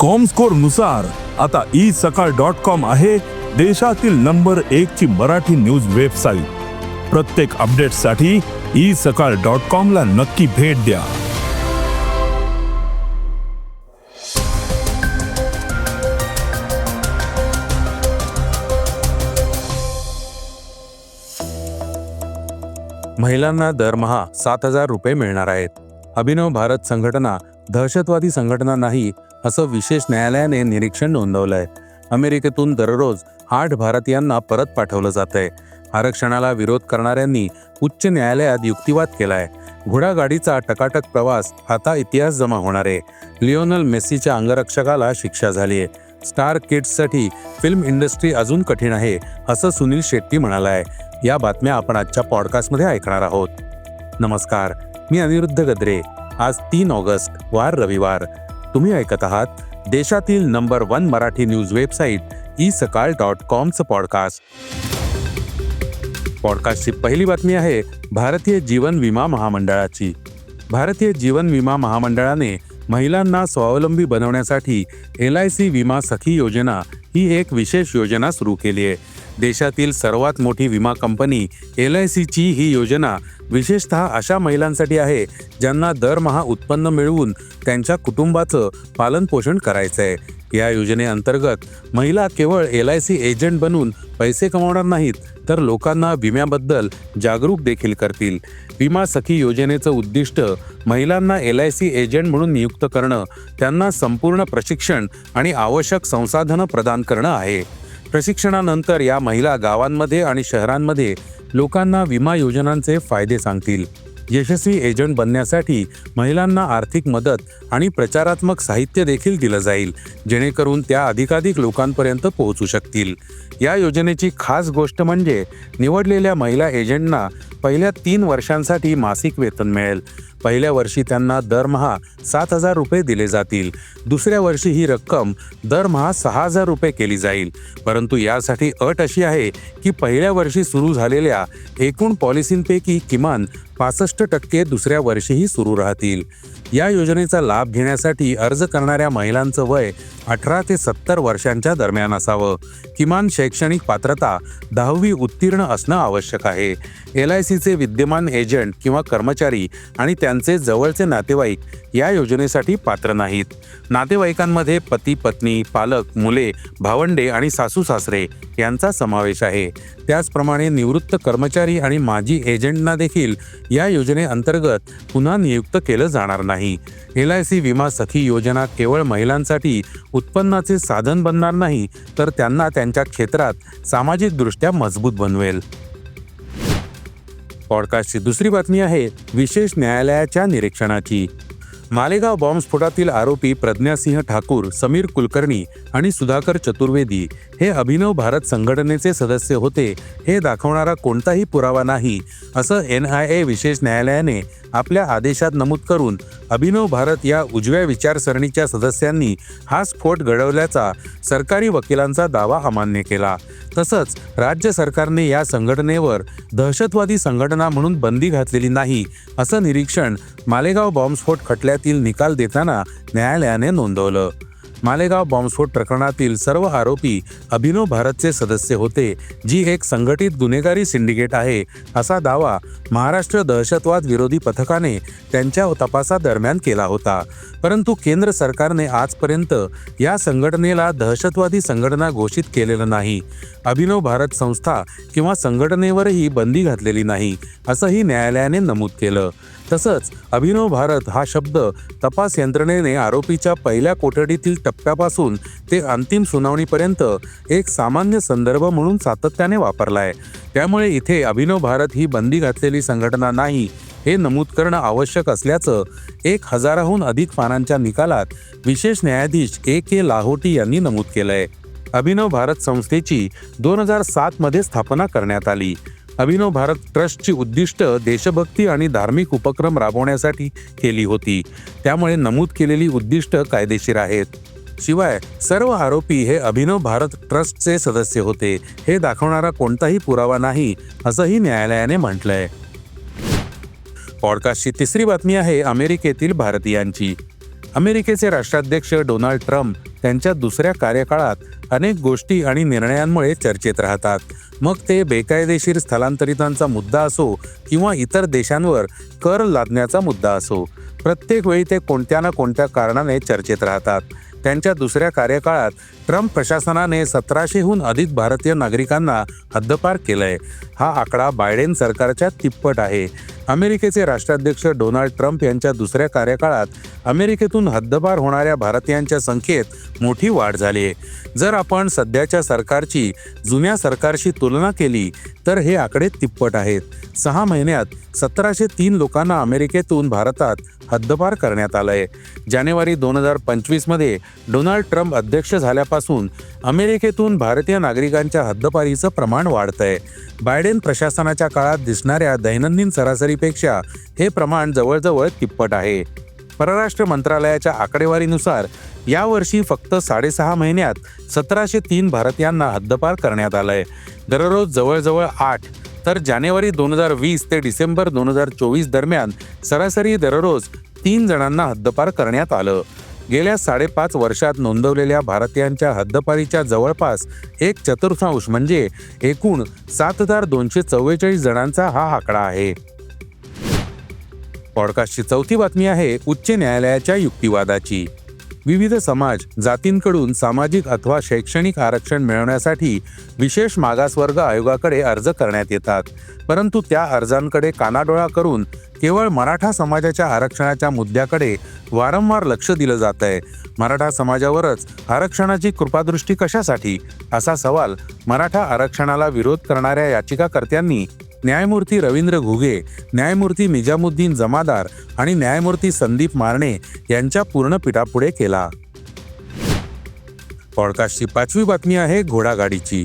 कॉमस्कोरनुसार आता E Sakal dot com आहे देशातील नंबर एक ची मराठी न्यूज वेबसाईट प्रत्येक अपडेटसाठी ई सकाळ डॉट कॉम ला नक्की भेट द्या. महिलांना दरमहा सात हजार रुपये मिळणार आहेत. अभिनव भारत संघटना दहशतवादी संघटना नाही असं विशेष न्यायालयाने निरीक्षण नोंदवलं आहे अमेरिकेतून दररोज आठ भारतीयांना परत पाठवलं जात आहे आरक्षणाला विरोध करणाऱ्यांनी उच्च न्यायालयात युक्तिवाद केलाय. घोडागाडीचा टकाटक प्रवास आता इतिहास जमा होणार आहे. लिओनल मेस्सीच्या अंगरक्षकाला शिक्षा झाली आहे स्टार किड्ससाठी फिल्म इंडस्ट्री अजून कठीण आहे असं सुनील शेट्टी म्हणालाय. या बातम्या आपण आजच्या पॉडकास्टमध्ये ऐकणार आहोत. नमस्कार मी अनिरुद्ध गद्रे. आज तीन ऑगस्ट वार रविवार. तुम्ही ऐकत आहात देशातील number one Marathi news website e Sakal dot कॉमचं podcast पॉडकास्टची पहिली बातमी आहे भारतीय जीवन विमा महामंडळाची. भारतीय जीवन विमा महामंडळाने महिलांना स्वावलंबी बनवण्यासाठी एल आय सी विमा सखी योजना ही एक विशेष योजना सुरू केली आहे. देशातील सर्वात मोठी विमा कंपनी एल आय सीची ही योजना विशेषतः अशा महिलांसाठी आहे ज्यांना दरमहा उत्पन्न मिळवून त्यांच्या कुटुंबाचं पालनपोषण करायचं आहे या योजनेअंतर्गत महिला केवळ एल आय सी एजंट बनून पैसे कमावणार नाहीत तर लोकांना विम्याबद्दल जागरूक देखील करतील. विमा सखी योजनेचं उद्दिष्ट महिलांना एल आय सी एजंट म्हणून नियुक्त करणं त्यांना संपूर्ण प्रशिक्षण आणि आवश्यक संसाधनं प्रदान करणं आहे. प्रशिक्षणानंतर या महिला गावांमध्ये आणि शहरांमध्ये लोकांना विमा योजनांचे फायदे सांगतील. यशस्वी एजंट बनण्यासाठी महिलांना आर्थिक मदत आणि प्रचारात्मक साहित्य देखील दिलं जाईल जेणेकरून त्या अधिकाधिक लोकांपर्यंत पोहोचू शकतील. या योजनेची खास गोष्ट म्हणजे निवडलेल्या महिला एजंटना पहिल्या तीन वर्षांसाठी मासिक वेतन मिळेल. पहिल्या वर्षी त्यांना दरमहा सात हजार रुपये दिले जातील. दुसऱ्या वर्षी ही रक्कम दरमहा सहा हजार रुपये केली जाईल. परंतु यासाठी अट अशी आहे की पहिल्या वर्षी सुरू झालेल्या एकूण पॉलिसींपैकी किमान पासष्ट टक्के दुसऱ्या वर्षीही सुरू राहतील. या योजनेचा लाभ घेण्यासाठी अर्ज करणाऱ्या महिलांचं वय अठरा ते सत्तर वर्षांच्या दरम्यान असावं. किमान शैक्षणिक पात्रता दहावी उत्तीर्ण असणं आवश्यक आहे. एल आय सीचे विद्यमान एजंट किंवा कर्मचारी आणि त्यांचे जवळचे नातेवाईक या योजनेसाठी पात्र नाहीत. नातेवाईकांमध्ये पती पत्नी पालक मुले भावंडे आणि सासू सासरे यांचा समावेश आहे. त्याचप्रमाणे निवृत्त कर्मचारी आणि माजी एजंटना देखील या योजनेअंतर्गत पुन्हा नियुक्त केलं जाणार नाही. एल आय सी विमा सखी योजना केवळ महिलांसाठी उत्पन्नाचे साधन बनणार नाही तर त्यांना त्यांच्या क्षेत्रात सामाजिकदृष्ट्या मजबूत बनवेल. पॉडकास्टची दुसरी बातमी आहे विशेष न्यायालयाच्या निरीक्षणाची. मालेगाव बॉम्बस्फोटातील आरोपी प्रज्ञासिंह ठाकूर समीर कुलकर्णी आणि सुधाकर चतुर्वेदी हे अभिनव भारत संघटनेचे सदस्य होते. हे दाखवणारा कोणताही पुरावा नाही असं एन आय ए विशेष न्यायालयाने आपल्या आदेशात नमूद करून अभिनव भारत या उजव्या विचारसरणीच्या सदस्यांनी हा स्फोट घडवल्याचा सरकारी वकिलांचा दावा अमान्य केला. तसंच राज्य सरकारने या संघटनेवर दहशतवादी संघटना म्हणून बंदी घातलेली नाही असं निरीक्षण मालेगाव बॉम्बस्फोट खटल्या खटल्यातील निकाल देताना न्यायालयाने नोंदवलं. मालेगाव बॉम्बस्फोट प्रकरणातील सर्व आरोपी अभिनव भारतचे सदस्य होते जी एक संघटित गुन्हेगारी सिंडिकेट आहे असा दावा महाराष्ट्र दहशतवाद विरोधी पथकाने त्यांच्या तपासादरम्यान केला होता. परंतु केंद्र सरकारने आजपर्यंत या संघटनेला दहशतवादी संघटना घोषित केलेलं नाही. अभिनव भारत संस्था किंवा संघटनेवरही बंदी घातलेली नाही असंही न्यायालयाने नमूद केलं. तसंच अभिनव भारत हा शब्द तपास यंत्रणेने आरोपीच्या पहिल्या कोठडीतील टप्प्यापासून ते अंतिम सुनावणीपर्यंत एक सामान्य संदर्भ म्हणून सातत्याने वापरलाय. त्यामुळे इथे अभिनव भारत ही बंदी घातलेली संघटना नाही हे नमूद करणं आवश्यक असल्याचं एक हजाराहून अधिक पानांच्या निकालात विशेष न्यायाधीश ए के लाहोटी यांनी नमूद केलंय. अभिनव भारत संस्थेची दोन हजार सातमध्ये स्थापना करण्यात आली. अभिनव भारत ट्रस्टची उद्दिष्ट देशभक्ती आणि धार्मिक उपक्रम राबवण्यासाठी केली होती. त्यामुळे नमूद केलेली उद्दिष्ट कायदेशीर आहेत. शिवाय सर्व आरोपी हे अभिनव भारत ट्रस्टचे सदस्य होते. हे दाखवणारा कोणताही पुरावा नाही असंही न्यायालयाने म्हटलंय. पॉडकास्टची तिसरी बातमी आहे अमेरिकेतील भारतीयांची. अमेरिकेचे राष्ट्राध्यक्ष डोनाल्ड ट्रम्प त्यांच्या दुसऱ्या कार्यकाळात अनेक गोष्टी आणि निर्णयांमुळे चर्चेत राहतात. मग ते बेकायदेशीर स्थलांतरितांचा मुद्दा असो किंवा इतर देशांवर कर लादण्याचा मुद्दा असो प्रत्येक वेळी ते कोणत्या ना कोणत्या कारणाने चर्चेत राहतात. त्यांच्या दुसऱ्या कार्यकाळात ट्रम्प प्रशासनाने सतराशेहून अधिक भारतीय नागरिकांना हद्दपार केलंय. हा आकडा बायडेन सरकारच्या तिप्पट आहे. अमेरिकेचे राष्ट्राध्यक्ष डोनाल्ड ट्रम्प यांच्या दुसऱ्या कार्यकाळात अमेरिकेतून हद्दपार होणाऱ्या भारतीयांच्या संख्येत मोठी वाढ झाली आहे. जर आपण सध्याच्या सरकारची जुन्या सरकारशी तुलना केली तर हे आकडे तिप्पट आहेत. सहा महिन्यात सतराशे तीन लोकांना अमेरिकेतून भारतात हद्दपार करण्यात आलंय. जानेवारी दोन हजार पंचवीसमध्ये डोनाल्ड ट्रम्प अध्यक्ष झाल्यापासून अमेरिकेतून भारतीय नागरिकांच्या हद्दपारीचं प्रमाण वाढतंय. बायडेन प्रशासनाच्या काळात दिसणाऱ्या दैनंदिन सरासरी आकडेवारीपेक्षा हे प्रमाण जवळजवळ तिप्पट आहे. परराष्ट्र मंत्रालयाच्या आकडेवारीनुसार यावर्षी फक्त साडेसहा महिन्यात सतराशे तीन भारतीयांना हद्दपार करण्यात आलंय. दररोज जवळजवळ आठ तर जानेवारी दोन हजार वीस ते डिसेंबर दोन हजार चोवीस दरम्यान सरासरी दररोज तीन जणांना हद्दपार करण्यात आलं. गेल्या साडेपाच वर्षात नोंदवलेल्या भारतीयांच्या हद्दपारीच्या जवळपास एक चतुर्थांश म्हणजे एकूण सात हजार दोनशे चव्वेचाळीस जणांचा हा आकडा आहे. पॉडकास्टची चौथी बातमी आहे उच्च न्यायालयाच्या युक्तिवादाची. विविध समाज जातींकडून सामाजिक अथवा शैक्षणिक आरक्षण मिळवण्यासाठी विशेष मागासवर्ग आयोगाकडे अर्ज करण्यात येतात. परंतु त्या अर्जांकडे कानाडोळा करून केवळ मराठा समाजाच्या आरक्षणाच्या मुद्द्याकडे वारंवार लक्ष दिलं जात आहे मराठा समाजावरच आरक्षणाची कृपादृष्टी कशासाठी? असा सवाल मराठा आरक्षणाला विरोध करणाऱ्या याचिकाकर्त्यांनी न्यायमूर्ती रवींद्र घुगे न्यायमूर्ती निजामुद्दीन जमादार आणि न्यायमूर्ती संदीप मारणे यांच्या पूर्ण पीठापुढे केला. पॉडकास्टची पाचवी बातमी आहे घोडागाडीची.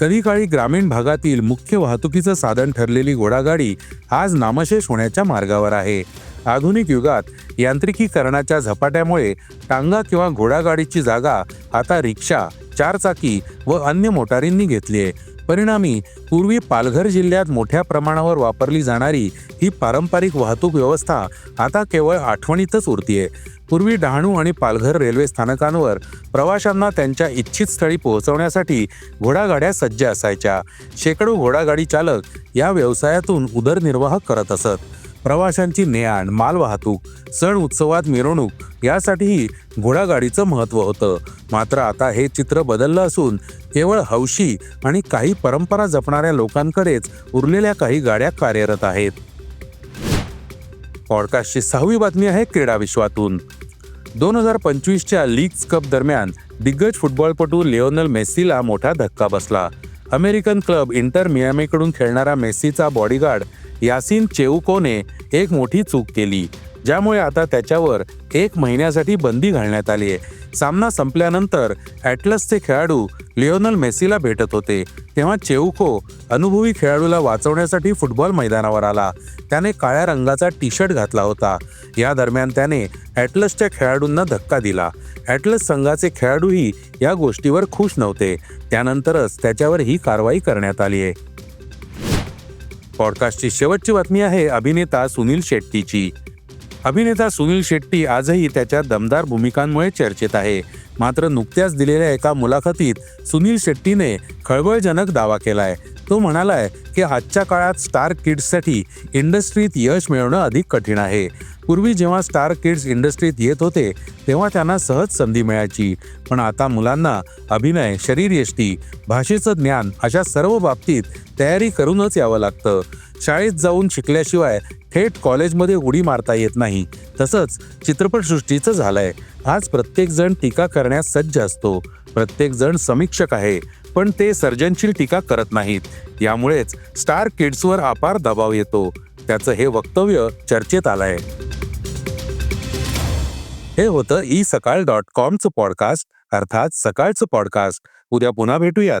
कधी काळी ग्रामीण भागातील मुख्य वाहतुकीचं साधन ठरलेली घोडागाडी आज नामशेष होण्याच्या मार्गावर आहे. आधुनिक युगात यांत्रिकीकरणाच्या झपाट्यामुळे टांगा किंवा घोडागाडीची जागा आता रिक्षा चारचाकी व अन्य मोटारींनी घेतली आहे. परिणामी पूर्वी पालघर जिल्ह्यात मोठ्या प्रमाणावर वापरली जाणारी ही पारंपरिक वाहतूक व्यवस्था आता केवळ आठवणीतच उरतीये. पूर्वी डहाणू आणि पालघर रेल्वे स्थानकांवर प्रवाशांना त्यांच्या इच्छित स्थळी पोहोचवण्यासाठी घोडागाड्या सज्ज असायच्या. शेकडो घोडागाडी चालक या व्यवसायातून उदरनिर्वाह करत असत. प्रवाशांची ने-आण मालवाहतूक सण उत्सवात मिरवणूक यासाठीही घोडागाडीचं महत्त्व होतं. मात्र आता हे चित्र बदललं असून केवळ हौशी आणि काही परंपरा जपणाऱ्या लोकांकडेच उरलेल्या काही गाड्या कार्यरत आहेत. पॉडकास्टची सहावी बातमी आहे क्रीडा विश्वातून. दोन हजार पंचवीसच्या लीग्स कप दरम्यान दिग्गज फुटबॉलपटू लिओनल मेस्सीला मोठा धक्का बसला. अमेरिकन क्लब इंटर मियामीकडून खेळणारा मेस्सीचा बॉडीगार्ड यासिन चेउकोने एक मोठी चूक केली ज्यामुळे आता त्याच्यावर एक महिन्यासाठी बंदी घालण्यात आली आहे. सामना संपल्यानंतर ॲटलसचे खेळाडू लिओनल मेसीला भेटत होते तेव्हा चेउको अनुभवी खेळाडूला वाचवण्यासाठी फुटबॉल मैदानावर आला. त्याने काळ्या रंगाचा टी शर्ट घातला होता. या दरम्यान त्याने ॲटलसच्या खेळाडूंना धक्का दिला. ॲटलस संघाचे खेळाडूही या गोष्टीवर खुश नव्हते. त्यानंतरच त्याच्यावर ही कारवाई करण्यात आली आहे. पॉडकास्टची शेवटची बातमी आहे अभिनेता सुनील शेट्टीची. अभिनेता सुनील शेट्टी आजही त्याच्या दमदार भूमिकांमुळे चर्चेत आहे. मात्र नुकत्याच दिलेल्या एका मुलाखतीत सुनील शेट्टीने खळबळजनक दावा केलाय. तो म्हणालाय की आजच्या काळात स्टार किड्ससाठी इंडस्ट्रीत यश मिळवणं अधिक कठीण आहे. पूर्वी जेव्हा स्टार किड्स इंडस्ट्रीत येत होते तेव्हा त्यांना सहज संधी मिळायची. पण आता मुलांना अभिनय शरीरयष्टी भाषेचं ज्ञान अशा सर्व बाबतीत तयारी करूनच यावं लागतं. शाळेत जाऊन शिकल्याशिवाय थेट कॉलेजमध्ये उडी मारता येत नाही. तसंच चित्रपटसृष्टीचं झालंय. आज प्रत्येकजण टीका करण्यास सज्ज असतो. प्रत्येकजण समीक्षक आहे पण ते सर्जनशील टीका करत नाहीत. यामुळेच स्टार किड्सवर अपार दबाव येतो. त्याचं हे वक्तव्य चर्चेत आलंय. हे होतं ई सकाळ डॉट कॉमचं पॉडकास्ट अर्थात सकाळचं पॉडकास्ट. उद्या पुन्हा भेटूयात.